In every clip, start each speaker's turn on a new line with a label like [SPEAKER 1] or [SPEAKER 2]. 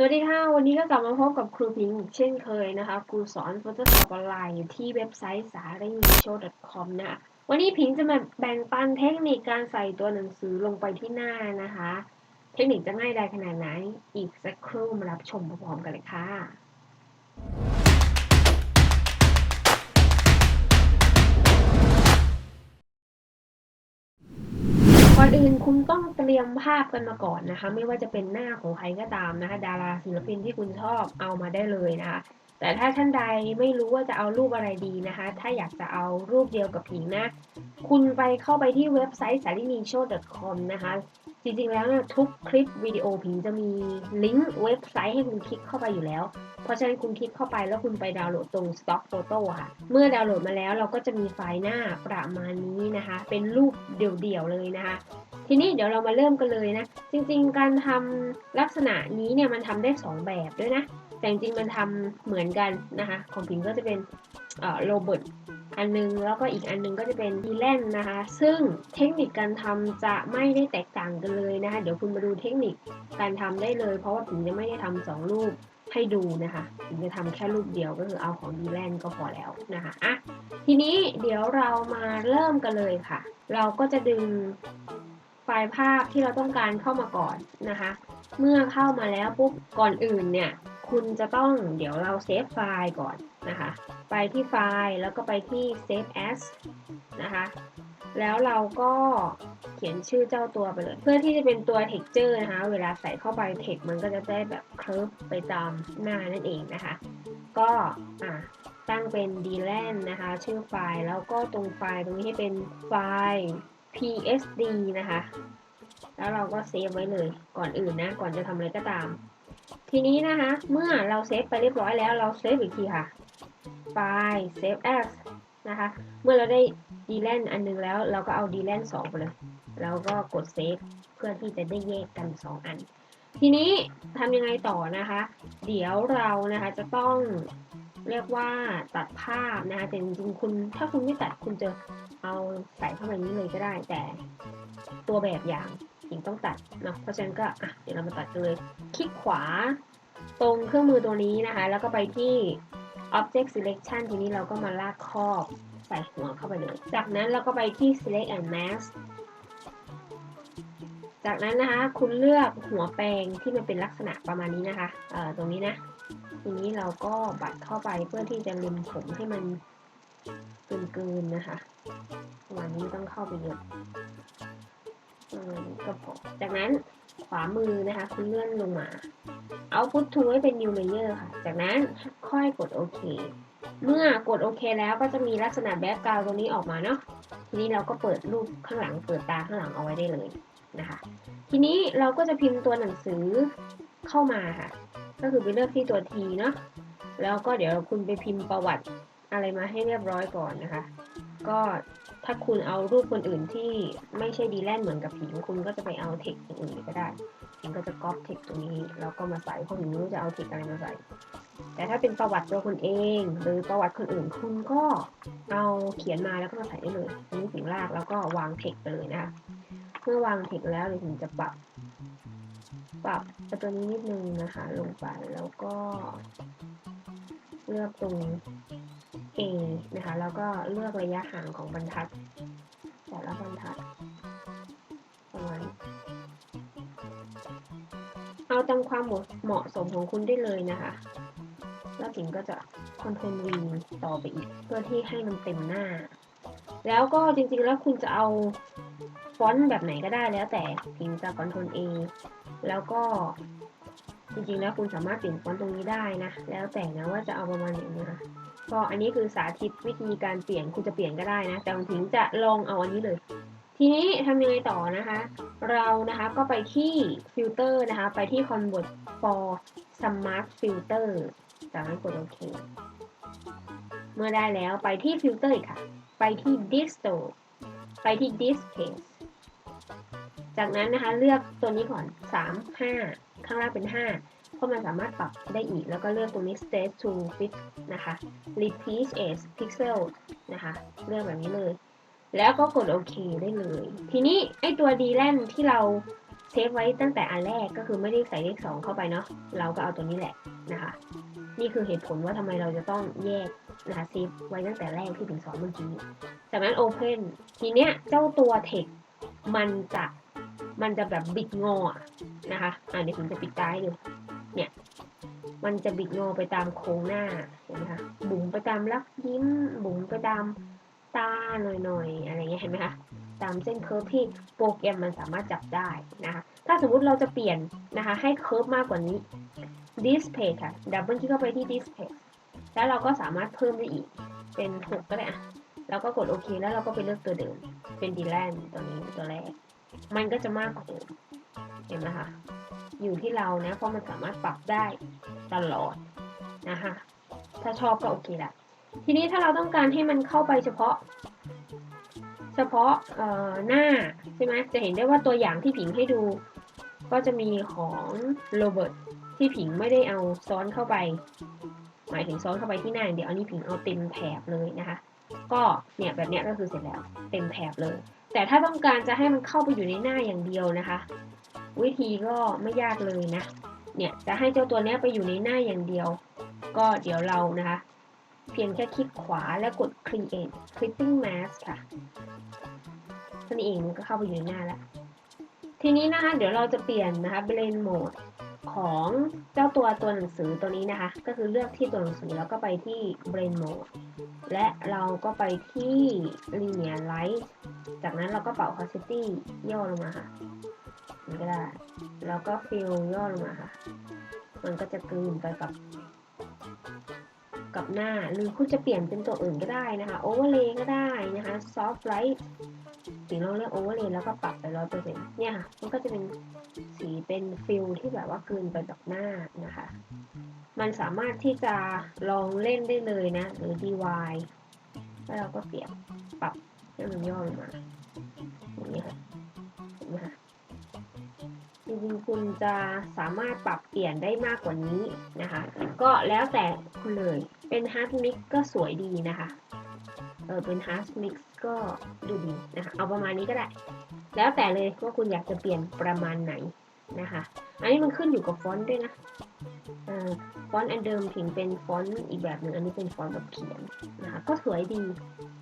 [SPEAKER 1] สวัสดีค่ะ วันนี้ก็กลับมาพบกับครูพิงค์เช่นเคยนะคะ ครูสอน Photoshop ออนไลน์อยู่ที่เว็บไซต์ s a r i n s h o w c o m นะ วันนี้พิงค์จะมาแบ่งปันเทคนิคการใส่ตัวหนังสือลงไปที่หน้านะคะ เทคนิคจะง่ายไดายขนาดไหน อีกสักครู่มารับชมพร้อมๆกันเลยค่ะก่อนอื่น คุณต้องเตรียมภาพกันมาก่อนนะคะ ไม่ว่าจะเป็นหน้าของใครก็ตามนะคะ ดาราศิลปินที่คุณชอบเอามาได้เลยนะคะ แต่ถ้าท่านใดไม่รู้ว่าจะเอารูปอะไรดีนะคะ ถ้าอยากจะเอารูปเดียวกับผิงนะ คุณไปเข้าไปที่เว็บไซต์ s a r i n i s h o w c o m นะคะ จริงๆแล้วเนี่ยทุกคลิปวิดีโอผิงจะมีลิงก์เว็บไซต์ให้คุณคลิกเข้าไปอยู่แล้ว เพราะฉะนั้นคุณคลิกเข้าไปแล้วคุณไปดาวน์โหลดตรง Stock Photo ค่ะ เมื่อดาวน์โหลดมาแล้วเราก็จะมีไฟล์หน้าประมาณนี้นะคะ เป็นรูปเดี่ยวๆเลยนะคะ ทีนี้เดี๋ยวเรามาเริ่มกันเลยนะ จริงๆ การทำลักษณะนี้เนี่ยมันทำได้ 2 แบบด้วยนะ แต่จริงๆ มันทำเหมือนกันนะคะ ของพิงก็จะเป็นโรเบิร์ตอันนึง แล้วก็อีกอันนึงก็จะเป็นดีแลนนะคะ ซึ่งเทคนิคการทำจะไม่ได้แตกต่างกันเลยนะคะ เดี๋ยวคุณมาดูเทคนิคการทำได้เลย เพราะว่าพิงจะไม่ได้ทำสองรูปให้ดูนะคะพิงจะทำแค่รูปเดียวก็คือเอาของดีแลนก็พอแล้วนะคะอะทีนี้เดี๋ยวเรามาเริ่มกันเลยค่ะ เราก็จะดึง ไฟล์ภาพที่เราต้องการเข้ามาก่อนนะคะ เมื่อเข้ามาแล้วปุ๊บก่อนอื่นเนี่ยคุณจะต้องเดี๋ยวเราเซฟไฟล์ก่อนนะคะ ไปที่ไฟล์แล้วก็ไปที่ save as นะคะ แล้วเราก็เขียนชื่อเจ้าตัวไปเลย เพื่อที่จะเป็นตัว texture นะคะ เวลาใส่เข้าไป text มันก็จะได้แบบ curve ไปตามหน้านั่นเองนะคะ ก็อะตั้งเป็น d l a n นะคะ ชื่อไฟล์แล้วก็ตรงไฟล์ตรงนี้ให้เป็นไฟล์ PSD นะคะ แล้วเราก็เซฟไว้เลยก่อนอื่นนะ ก่อนจะทำอะไรก็ตาม ทีนี้นะคะ เมื่อเราเซฟไปเรียบร้อยแล้วเราเซฟอีกทีค่ะไฟล์ save as นะคะ เมื่อเราได้ d l a n อันนึงแล้ว เราก็เอา d l a n 2ไปเลย แล้วก็กดเซฟเพื่อที่จะได้แยกกัน 2 อัน ทีนี้ทำยังไงต่อนะคะ เดี๋ยวเรานะคะจะต้องเรียกว่าตัดภาพนะคะแต่จริงๆคุณถ้าคุณไม่ตัดคุณจะ เอาใส่เข้ามานี้เลยก็ได้ แต่ตัวแบบอย่างหญิงต้องตัดเนาะเพราะฉะนั้นก็อะเดี๋ยวเรามาตัดกันเลย คลิกขวาตรงเครื่องมือตัวนี้นะคะ แล้วก็ไปที่ object selection ทีนี้เราก็มาลากครอบใส่หัวเข้าไปเลย จากนั้นเราก็ไปที่ select and mask จากนั้นนะคะคุณเลือกหัวแปรงที่มันเป็นลักษณะประมาณนี้นะคะเอ่อตรงนี้นะ ทีนี้เราก็บัดเข้าไปเพื่อที่จะเล็มผมให้มัน เกินๆนะคะประมาณนี้ต้องเข้าไปเยอะประมาณนี้ก็พอจากนั้นขวามือนะคะ คุณเลื่อนลงมา เอาพุททูให้เป็น new layer ค่ะ จากนั้นค่อยกดโอเค เมื่อกดโอเคแล้วก็จะมีลักษณะแบ็กกราวตรงนี้ออกมาเนาะ ทีนี้เราก็เปิดรูปข้างหลังเปิดตาข้างหลังเอาไว้ได้เลยนะคะ ทีนี้เราก็จะพิมพ์ตัวหนังสือเข้ามาค่ะ ก็คือไปเลือกที่ตัว T เนาะ แล้วก็เดี๋ยวคุณไปพิมพ์ประวัติ อะไรมาให้เรียบร้อยก่อนนะคะ ก็ถ้าคุณเอารูปคนอื่นที่ไม่ใช่ดีแลนเหมือนกับผิงคุณก็จะไปเอาเทคอื่นก็ได้ผิงก็จะก๊อปเทคตรงนี้แล้วก็มาใส่เพราะผิงไม่รู้จะเอาเทคอะไรมาใส่ แต่ถ้าเป็นประวัติตัวคุณเอง หรือประวัติคนอื่นคุณก็เอาเขียนมาแล้วก็มาใส่ได้เลยอันนี้ผิงลากแล้วก็วางเทคไปเลยนะคะเมื่อวางเทคแล้วเดี๋ยวถึงจะปรับ ปรับตัวนี้นิดนึงนะคะ ลงไปแล้วก็ เลือกตรง A นะคะ แล้วก็เลือกระยะห่างของบรรทัด แต่ละบรรทัดประมาณเอาตามความเหมาะสมของคุณได้เลยนะคะ แล้วถิงก็จะคอนโทรล V ต่อไปอีก เพื่อที่ให้มันเต็มหน้า แล้วก็จริงๆแล้วคุณจะเอาฟอนต์แบบไหนก็ได้แล้วแต่ถิงจะคอนโทรล A แล้วก็ จริงๆแล้วคุณสามารถเปลี่ยนฟอนต์ตรงนี้ได้นะ แล้วแต่นะว่าจะเอาประมาณไหนนะคะก็อันนี้คือสาธิตวิธีการเปลี่ยนคุณจะเปลี่ยนก็ได้นะ แต่ถิงจะลองเอาอันนี้เลย ทีนี้ทำยังไงต่อนะคะ เรานะคะก็ไปที่ฟิลเตอร์นะคะ ไปที่ convert for smart filter จากนั้นกดโอเค เมื่อได้แล้วไปที่ฟิลเตอร์อีกค่ะ ไปที่ disto ไปที่ display จากนั้นนะคะเลือกตัวนี้ก่อน 3 5 ข้างล่างเป็น 5 เพราะมันสามารถปรับได้อีก แล้วก็เลือกตรงนี้ state to fit นะคะ repeat as pixel นะคะ เลือกแบบนี้เลย แล้วก็กดโอเคได้เลย ทีนี้ไอตัว d l a n ที่เราเซฟไว้ตั้งแต่อันแรกก็คือไม่ได้ใส่เลขสองเข้าไปเนาะ เราก็เอาตัวนี้แหละนะคะ นี่คือเหตุผลว่าทำไมเราจะต้องแยกนะคะเซฟไว้ตั้งแต่แรกที่ถึงสอนเมื่อกี้ จากนั้น Open ทีเนี้ยเจ้าตัว text มันจะ มันจะแบบบิดงอนะคะอ่าเดี๋ยวผมจะปิดตาให้ดูเนี่ยมันจะบิดงอไปตามโครงหน้าเห็นไหมคะบุ๋มไปตามลักยิ้ม บุ๋มไปตามตาหน่อยๆอะไรเงี้ยเห็นไหมคะตามเส้นเคิร์ฟที่โปรแกรมมันสามารถจับได้นะคะถ้าสมมุติเราจะเปลี่ยนนะคะให้เคิร์ฟมากกว่านี้ display ค่ะดับเบิลคลิกเข้าไปที่ display แล้วเราก็สามารถเพิ่มได้อีกเป็น6ก็ได้อะแล้วก็กดโอเคแล้วเราก็ไปเลือกตัวเดิมเป็นดีแลนตัวนี้ตัวแรก มันก็จะมากกว่าเดิมเห็นไหมคะอยู่ที่เรานะเพราะมันสามารถปรับได้ตลอดนะคะถ้าชอบก็โอเคละทีนี้ถ้าเราต้องการให้มันเข้าไปเฉพาะ เฉพาะหน้าใช่ไหมจะเห็นได้ว่าตัวอย่างที่ผิงให้ดู ก็จะมีของโรเบิร์ตที่ผิงไม่ได้เอาซ้อนเข้าไป หมายถึงซ้อนเข้าไปที่หน้าอย่างเดียวอันนี้ผิงเอาเต็มแถบเลยนะคะ ก็เนี่ยแบบเนี้ยก็คือเสร็จแล้วเต็มแถบเลย แต่ถ้าต้องการจะให้มันเข้าไปอยู่ในหน้าอย่างเดียวนะคะ วิธีก็ไม่ยากเลยนะ เนี่ยจะให้เจ้าตัวนี้ไปอยู่ในหน้าอย่างเดียว ก็เดี๋ยวเรานะคะ เพียงแค่คลิกขวาแล้วกด create clipping mask ค่ะนั่นเองมันก็เข้าไปอยู่ในหน้าแล้วทีนี้นะคะเดี๋ยวเราจะเปลี่ยนนะคะ blend mode ของเจ้าตัวตัวหนังสือตัวนี้นะคะ ก็คือเลือกที่ตัวหนังสือแล้วก็ไปที่ blend mode และเราก็ไปที่ linear light จากนั้นเราก็เป่า opacity ย่อลงมาค่ะมันก็ได้ แล้วก็ fill ย่อลงมาค่ะ มันก็จะกลืนไปกับ กับหน้า หรือคุณจะเปลี่ยนเป็นตัวอื่นก็ได้นะคะ overlay ก็ได้นะคะ soft light สีลองเลือก overlay แล้วก็ปรับไปร้อยเปอร์เซ็นต์เนี่ยค่ะ มันก็จะเป็นสีเป็นฟิลที่แบบว่ากลืนไปกับหน้านะคะ มันสามารถที่จะลองเล่นได้เลยนะ หรือ DY แล้วเราก็เปลี่ยนปรับ ให้มันย่อลงมาอย่างนี้ค่ะนไหมคะจริงๆคุณจะสามารถปรับเปลี่ยนได้มากกว่านี้นะคะ ก็แล้วแต่คุณเลยเป็นฮาร์ดมิก็สวยดีนะคะเออเป็นฮาร์ดมิกก็ดูดีนะคะเอาประมาณนี้ก็ได้ แล้วแต่เลยว่าคุณอยากจะเปลี่ยนประมาณไหน นะคะ อันนี้มันขึ้นอยู่กับฟอนต์ด้วยนะฟอนต์อันเดิมถึงเป็นฟอนต์อีกแบบหนึ่งอันนี้เป็นฟอนต์แบบเขียนนะคะก็สวยดี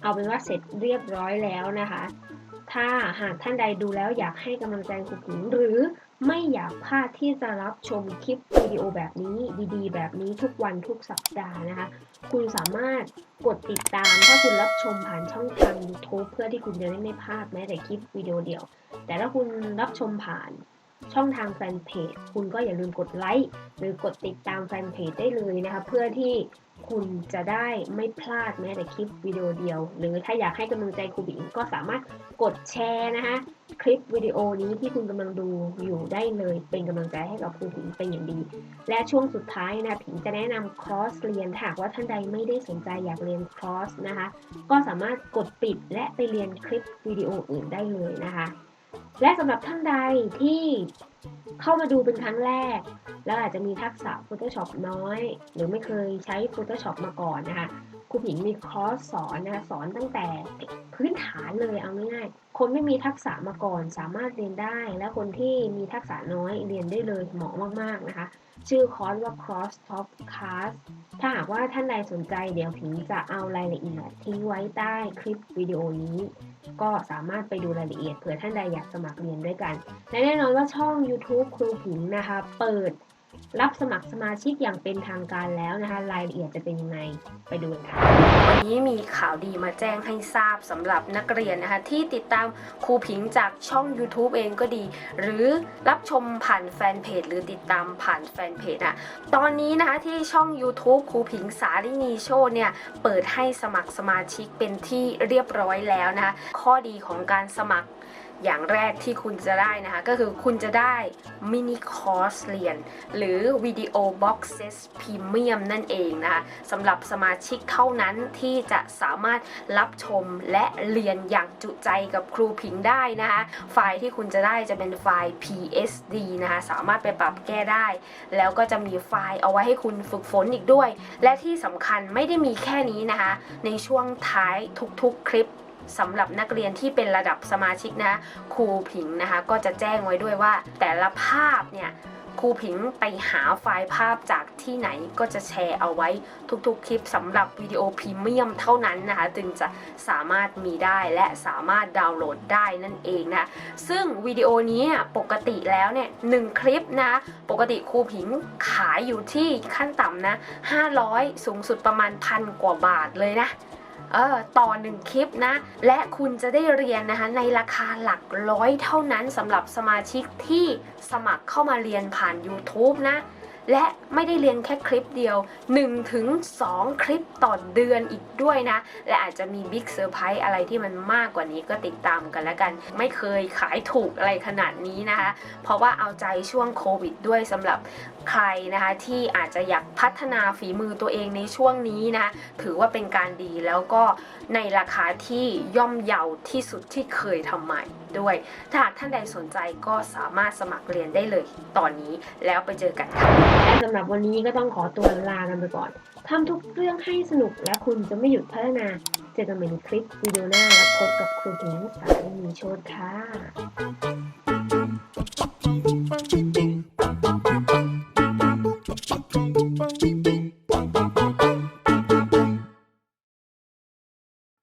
[SPEAKER 1] เอาเป็นว่าเสร็จเรียบร้อยแล้วนะคะ ถ้าหากท่านใดดูแล้วอยากให้กำลังใจครูผิงหรือไม่อยากพลาดที่จะรับชมคลิปวิดีโอแบบนี้ดีๆ แบบนี้ทุกวันทุกสัปดาห์นะคะ คุณสามารถกดติดตามถ้าคุณรับชมผ่านช่องทาง YouTube เพื่อที่คุณจะได้ไม่พลาดแม้แต่คลิปวิดีโอเดียว แต่ถ้าคุณรับชมผ่าน ช่องทางแฟนเพจคุณก็อย่าลืมกดไลค์หรือกดติดตามแฟนเพจได้เลยนะคะเพื่อที่คุณจะได้ไม่พลาดแม้แต่คลิปวิดีโอเดียว หรือถ้าอยากให้กำลังใจครูบิงก็สามารถกดแชร์นะคะคลิปวิดีโอนี้ที่คุณกำลังดูอยู่ได้เลยเป็นกำลังใจให้กับครูผิงเป็นอย่างดี และช่วงสุดท้ายนะผิงจะแนะนำคอร์สเรียนหากว่าท่านใดไม่ได้สนใจอยากเรียนคอร์สนะคะ ก็สามารถกดปิดและไปเรียนคลิปวิดีโออื่นได้เลยนะคะ และสำหรับท่านใดที่เข้ามาดูเป็นครั้งแรก แล้วอาจจะมีทักษะ Photoshop น้อย หรือไม่เคยใช้ Photoshop มาก่อนนะคะครูผิงมีคอร์สสอนนะคะสอนตั้งแต่พื้นฐานเลยเอาง่ายๆคนไม่มีทักษะมาก่อนสามารถเรียนได้ และคนที่มีทักษะน้อยเรียนได้เลยเหมาะมากๆนะคะ ชื่อคอร์สว่า Cross Top Class ถ้าหากว่าท่านใดสนใจเดี๋ยวผิงจะเอารายละเอียดทิ้งไว้ใต้คลิปวิดีโอนี้ ก็สามารถไปดูรายละเอียดเผื่อท่านใดอยากสมัครเรียนด้วยกัน และแน่นอนว่าช่อง YouTube ครูผิงนะคะ เปิด รับสมัครสมาชิกอย่างเป็นทางการแล้วนะคะรายละเอียดจะเป็นยังไงไปดูกันค่ะ
[SPEAKER 2] วันนี้มีข่าวดีมาแจ้งให้ทราบสำหรับนักเรียนนะคะ ที่ติดตามครูผิงจากช่อง YouTube เองก็ดี หรือรับชมผ่านแฟนเพจหรือติดตามผ่านแฟนเพจอะตอนนี้นะคะที่ช่อง YouTube ครูผิงสารินีโชว์เนี่ยเปิดให้สมัครสมาชิกเป็นที่เรียบร้อยแล้วนะคะข้อดีของการสมัคร อย่างแรกที่คุณจะได้นะคะ ก็คือคุณจะได้มินิคอร์สเรียน หรือวิดีโอบ็อกเซสพรีเมียมนั่นเองนะคะสำหรับสมาชิกเท่านั้นที่จะสามารถรับชมและเรียนอย่างจุใจกับครูผิงได้นะคะ ไฟล์ที่คุณจะได้จะเป็นไฟล์ PSD นะคะ สามารถไปปรับแก้ได้ แล้วก็จะมีไฟล์เอาไว้ให้คุณฝึกฝนอีกด้วย และที่สำคัญไม่ได้มีแค่นี้นะคะ ในช่วงท้ายทุกๆคลิป
[SPEAKER 1] สำหรับนักเรียนที่เป็นระดับสมาชิกนะครูผิงนะคะก็จะแจ้งไว้ด้วยว่า แต่ละภาพเนี่ยครูผิงไปหาไฟล์ภาพจากที่ไหนก็จะแชร์เอาไว้ทุกๆ คลิปสำหรับวิดีโอพรีเมียมเท่านั้นนะคะจึงจะสามารถมีได้และสามารถดาวน์โหลดได้นั่นเองนะซึ่งวิดีโอนี้เนี่ยปกติแล้วเนี่ยหนึ่งคลิปนะ ปกติครูผิงขายอยู่ที่ขั้นต่ำนะ 500 สูงสุดประมาณพันกว่าบาทเลยนะ เออต่อหนึ่งคลิปนะ และคุณจะได้เรียนนะคะในราคาหลักร้อยเท่านั้นสำหรับสมาชิกที่สมัครเข้ามาเรียนผ่าน YouTube นะ และไม่ได้เรียนแค่คลิปเดียว 1-2ถึงคลิปต่อเดือนอีกด้วยนะ และอาจจะมีบิ๊กเซอร์ไพรส์อะไรที่มันมากกว่านี้ก็ติดตามกันแล้วกัน ไม่เคยขายถูกอะไรขนาดนี้นะคะ เพราะว่าเอาใจช่วงโควิดด้วยสำหรับใครนะคะที่อาจจะอยากพัฒนาฝีมือตัวเองในช่วงนี้นะถือว่าเป็นการดีแล้วก็ในราคาที่ย่อมเยาที่สุดที่เคยทำใหม่ด้วย ถ้าหากท่านใดสนใจก็สามารถสมัครเรียนได้เลยตอนนี้แล้วไปเจอกันค่ะ
[SPEAKER 3] สำหรับวันนี้ก็ต้องขอตัวลากันไปก่อนทำทุกเรื่องให้สนุกและคุณจะไม่หยุดพัฒนา เจอกันใหม่ในคลิปวิดีโอหน้าและพบกับครูหญิงสายมีโชตค่ะ